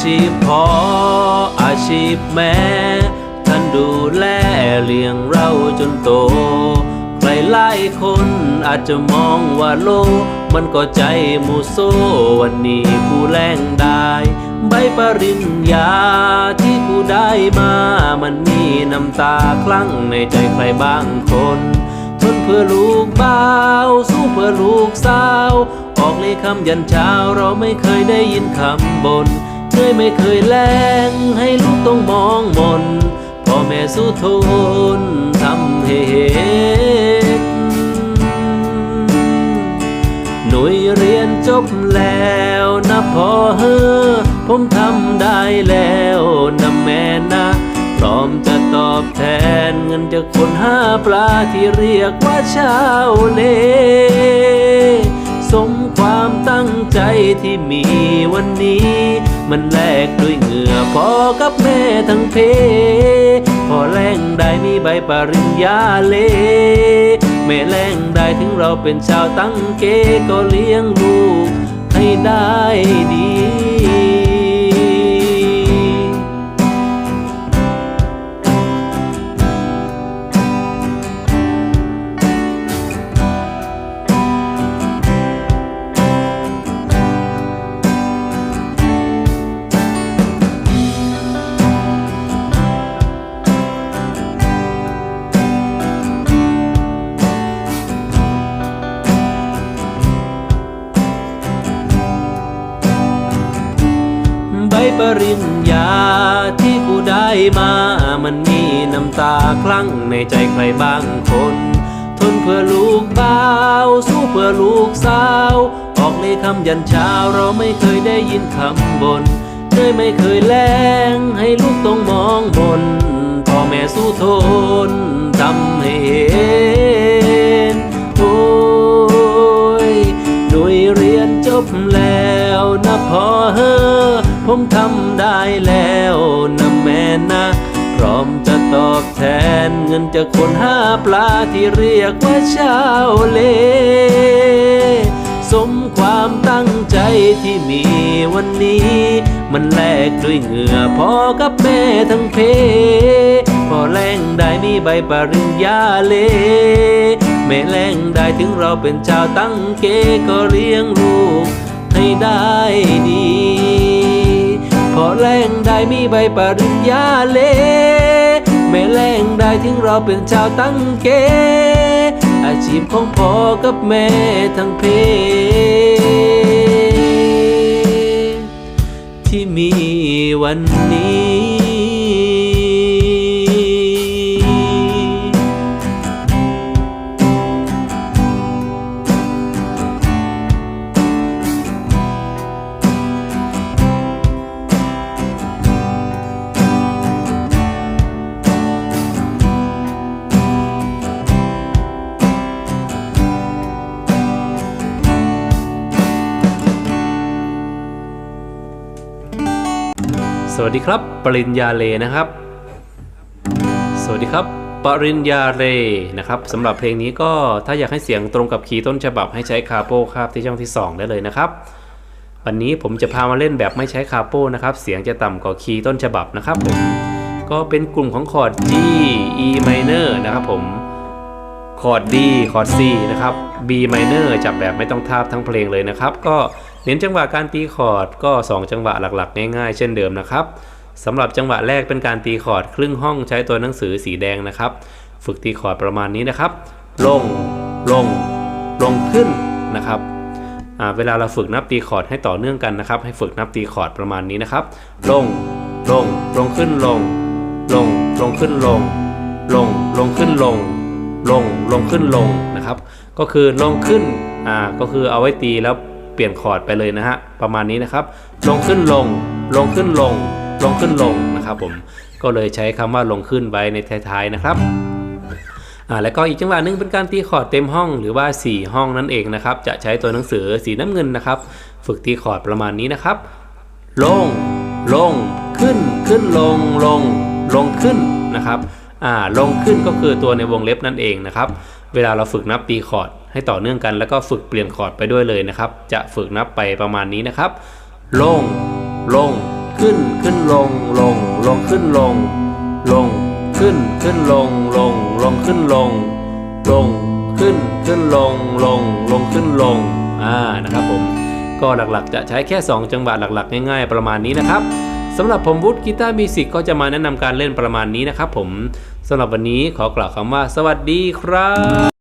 ชีพพออาชีพแม่ท่านดูแลเลี้ยงเราจนโตใครหลายคนอาจจะมองว่าโลมันก็ใจมูโซวันนี้กูแรงได้ ใบปริญญาที่กูได้มา มันมีน้ำตาคลั่งในใจใครบางคนทนเพื่อลูกบ่าว สู้เพื่อลูกสาว ออกเลยคำยันเช้าเราไม่เคยได้ยินคำบน ยไม่เคยแลงให้ลูกต้องมองมนพ่อแม่สู้ทนทำให้เห็นหนุ่ยเรียนจบแล้วนะพ่อเฮอผมทำได้แล้วนะแม่นะพร้อมจะตอบแทนเงินจากคนห้าปลาที่เรียกว่าชาวเลสมความตั้งใจที่มีวันนี้ มันแลกด้วยเหงื่อพ่อกับแม่ทั้งเพ พอแรงได้มีใบปริญญาเลแม่แรงได้ถึงเราเป็นชาวตั้งเกก็เลี้ยงลูก บปริญญาที่กูได้มา มันมีน้ำตาคลั่งในใจใครบางคน ทนเพื่อลูกบ่าว สู้เพื่อลูกสาว ออกเลยคำยันเช้าเราไม่เคยได้ยินคำบนเคยไม่เคยแลงให้ลูกต้องมองบนพ่อแม่สู้ทนทำให้ ทำได้แล้วนะแม่นะ พร้อมจะตอบแทนเงินจากคนหาปลาที่เรียกว่าชาวเล สมความตั้งใจที่มีวันนี้ มันแลกด้วยเหงื่อพ่อกับแม่ทั้งเพ พอแรงได้มีใบปริญญาเลแม่แรงได้ถึงเราเป็นชาวตั้งเกก็เลี้ยงลูกให้ได้ดี พอแรงได้มีใบปริญญาเลไม่แรงได้ทิ้งเราเป็นชาวตั้งเก อาชีพของพ่อกับแม่ทั้งเพ ที่มีวันนี้ สวัสดีครับ ปริญญาเลนะครับ สวัสดีครับ ปริญญาเรนะครับสำหรับเพลงนี้ก็ถ้าอยากให้เสียงตรงกับคีย์ต้นฉบับให้ใช้คาโป้ครับที่ช่องที่ 2 ได้เลยนะครับ วันนี้ผมจะพามาเล่นแบบไม่ใช้คาโป้นะครับเสียงจะต่ำกว่าคีย์ต้นฉบับนะครับผมก็เป็นกลุ่มของคอร์ด G E minor นะครับผมคอร์ด D คอร์ด C นะครับ B minor จับแบบไม่ต้องทาบทั้งเพลงเลยนะครับ ก็ เน้นจังหวะการตีคอร์ดก็ 2 จังหวะหลักๆ ง่ายๆ เช่นเดิมนะครับสำหรับจังหวะแรกเป็นการตีคอร์ดครึ่งห้องใช้ตัวหนังสือสีแดงนะครับ ฝึกตีคอร์ดประมาณนี้นะครับ ลง ลง ลงขึ้นนะครับเวลาเราฝึกนับตีคอร์ดให้ต่อเนื่องกันนะครับ ให้ฝึกนับตีคอร์ดประมาณนี้นะครับ ลง ลง ลงขึ้นลง ลง ลงขึ้นลง ลง ลงขึ้นลง ลง ลงขึ้นลงนะครับ ก็คือลงขึ้น อ่า ก็คือเอาไว้ตีแล้ว เปลี่ยนคอร์ดไปเลยนะฮะประมาณนี้นะครับ ลงขึ้นลง ลงขึ้นลง ลงขึ้นลงนะครับผมก็เลยใช้คำว่าลงขึ้นไว้ในท้ายๆนะครับอ่าแล้วก็อีกจังหวะหนึงเป็นการตีคอร์ดเต็มห้องหรือว่า 4 ห้องนั่นเองนะครับ จะใช้ตัวหนังสือสีน้ำเงินนะครับ ฝึกตีคอร์ดประมาณนี้นะครับ ลง ลง ขึ้น ขึ้นลง ลง ลงขึ้นนะครับอ่าลงขึ้นก็คือตัวในวงเล็บนั่นเองนะครับ เวลาเราฝึกนับตีคอร์ด ให้ต่อเนื่องกันแล้วก็ฝึกเปลี่ยนคอร์ดไปด้วยเลยนะครับ จะฝึกนับไปประมาณนี้นะครับ ลง ลง ขึ้น ขึ้นลง ลง ลงขึ้นลง ลง ขึ้น ขึ้นลง ลง ลงขึ้นลง ลง ขึ้น ขึ้นลง ลง ลงขึ้นลง อ่า นะครับผม ก็หลักๆ จะใช้แค่ 2 จังหวะหลักๆ ง่าย ๆ ประมาณนี้นะครับสำหรับผมวุฒิกีตาร์มิวสิกก็จะมาแนะนำการเล่นประมาณนี้นะครับผมสำหรับวันนี้ขอกล่าวคำว่า สวัสดีครับ